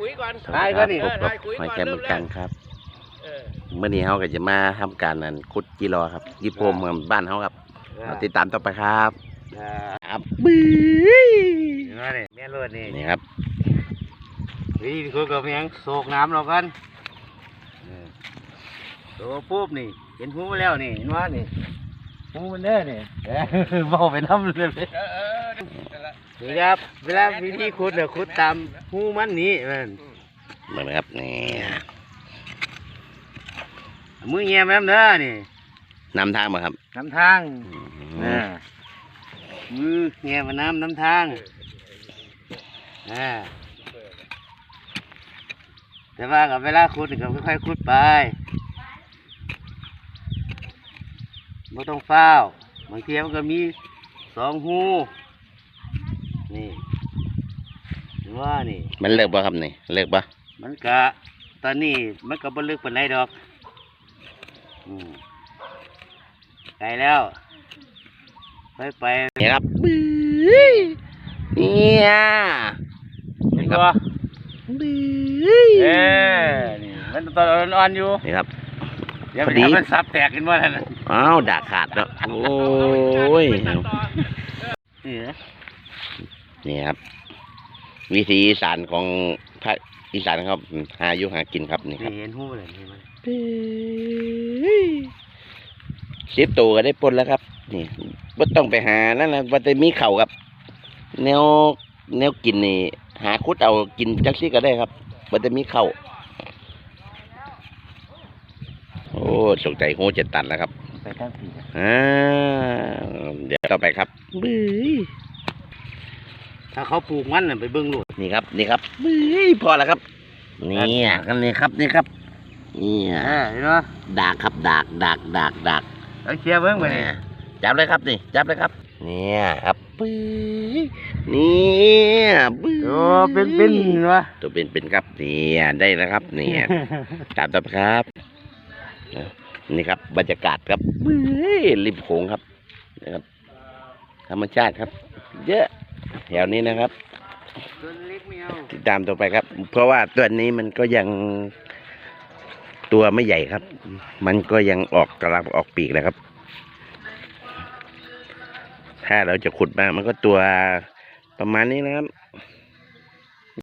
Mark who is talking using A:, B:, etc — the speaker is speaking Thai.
A: คุยก่อน
B: ได้ก็นี่
A: เออ
C: พบกับ
A: ได้คุย
C: หอย
A: ก่อน
C: แครงเหมือนกันครับ
A: เออ
C: เมื่อนี้เขาก็จะมาทำการนั่นขุดกิโลครับยี่โพมเมืองบ้านเขาครับเราติดตามต่อไปครับครับบื้อ
B: นี่นี่แม่เลือดนี่
C: นี่ครับ
B: วิธีคุยกับยังโศกน้ำเรากันเออตัวปุ๊บนี่ เห็นหูมาแล้วนี่เห็นว่านี่หูมันเด้อนี่เออบอกไปน้ำเลย
A: เออเออ นี่
B: ครับเวลาวิธีขุดเนี่ยขุดตามหูมันนี่มัน
C: เหมือนครับนี่
B: มือเงียบแม่นเด้อนี่
C: นำทางมาครับ
B: น้ำทาง
C: อื
B: อ่ามมือเงียบมาน้ำน้ำทางอ่าแต่ว่ากับเวลาขุดก็ค่อยๆขุดไปไม่ต้องเฝ้าวบางทีมันก็มีสองหู นี่เห็นว่านี่
C: มันเลิกป่ะครับนี่เลิกป่ะ
B: มันก็ตอนนี้มันก็บ่ลึกปานใดดอกอืมไกลแล้ว ไปไป
C: นี่ครับบื้อเนี่ยนี่ครับบื้อ
B: เอ้นี่มันตอนอ่อนๆอยู่
C: นี่ครับ
B: อย่าไป
C: พอดี
B: ทำมันซับแตกขึ้นมาแล้วนะ
C: อ้าวด่าขาดแล้วโอ้ย
A: ไปตัดต่อ
B: นี่ นะ
C: นี่ครับ วิธีอีสานของภาคอีสานครับ หาอยู่หากินครับนี่ครับ
B: นี่เห็นหูเลยนี่มัน
C: สิบตัวก็ได้ปนแล้วครับ นี่บ่ต้องไปหานั่นนะว่าจะมีเข่าวครับ แนวแนวกินนี่ หาคุดเอากินจักซี่ก็ได้ครับว่าจะมีเข่าวโอ้สงใจโหจะตันแล้วครับ
B: ไปตั้งสี่นะ
C: อ่าเดี๋ยวต่อไปครับบื้อ
B: ถ้าเขาปลูกมันน่ะไปเบิ่งลูก
C: นี่ครับ นี่ครับบื้อพอแล้วครับ นี่กันนี่ครับนี่ครับนี่
B: เออเห็นไหม
C: ดากครับดากดากดากดาก
B: เอาเคลียร์เบิ่งไปนี่
C: เนี่ยจับเลยครับนี่จับเลยครับเนี่ยครับปื้อเนี่ยปื้อ
B: โอ้เป็นเป็นเห็นไหม
C: ตัวเป็นเป็นครับเนี่ยได้แล้วครับเนี่ยตามต่อไปครับนี่ครับ บรรยากาศครับปื้อริมโขงครับนะครับ ธรรมชาติครับ เยอะ แถวนี้นะครับ
B: ตัวเล็กไม่เอา
C: ติดตามต่อไปครับ เพราะว่าตัวนี้มันก็ยังตัวไม่ใหญ่ครับ มันก็ยังออกกำลังออกปีกนะครับ ถ้าเราจะขุดมามันก็ตัวประมาณนี้นะครับ